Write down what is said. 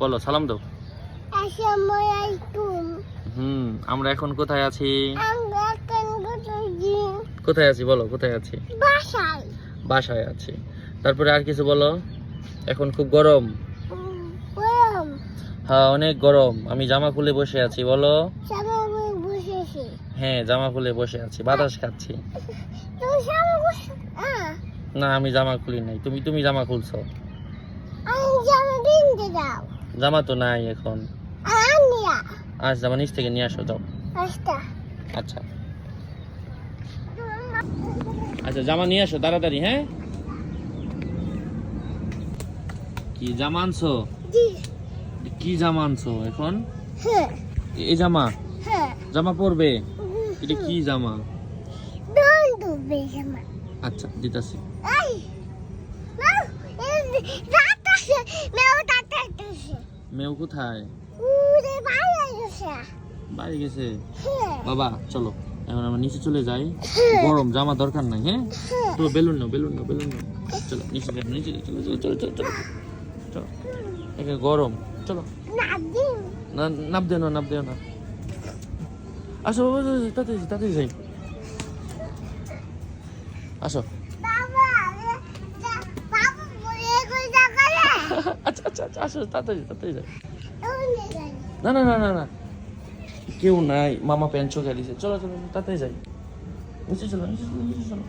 বলো সালাম দাও। হুম আমরা এখন কোথায় আছি? কোথায় আছি? বলো কোথায় আছি? বাসায়। বাসায় আছি। তারপরে আর কিছু বলো? এখন খুব গরম। হ্যাঁ অনেক গরম। আমি জামা খুলে বসে আছি বলো। হ্যাঁ জামা খুলে বসে আছি বাতাস খাচ্ছি। না। আমি জামা খুলি নাই। তুমি তুমি জামা খুলছো। আমি জামা যাও। জামা তো নাই এখন। আজ জামা নিচ থেকে নিয়ে আসো যাও। আচ্ছা। আচ্ছা। আচ্ছা জামা নিয়ে আসো তাড়াতাড়ি হ্যাঁ? কি জামা আনছো? কি জামা আনছো এখন? হ্যাঁ। এই জামা? হ্যাঁ। জামা পরবে? এটা কি জামা? জামা। আচ্ছা দিতাছি এই নাও এই রাতাছে মেও রাতাছে মেউ কোথায়? বাড়ি গেছে। হ্যাঁ। বাবা চলো। এখন আমরা নিচে চলে যাই। হ্যাঁ। গরম জামা দরকার নাই হ্যাঁ? হ্যাঁ। তো বেলুন নাও বেলুন নাও বেলুন নাও। চলো নিচে যাই নিচে চলো চলো চলো চলো চলো। চলো একে গরম চলো। না নাপ দেও না নাপ দেও না। আসো বাবা, তাড়াতাড়ি তাড়াতাড়ি যাই। আসো বাবা বাবা বলে কই জায়গায় আচ্ছা আচ্ছা আচ্ছা আসো তাড়াতাড়ি তাড়াতাড়ি যাই না না না না না কেউ নাই মামা প্যান্ট চোখে চলো চলো তাড়াতাড়ি যাই নিচে চলো নিচে চলো নিচে চলো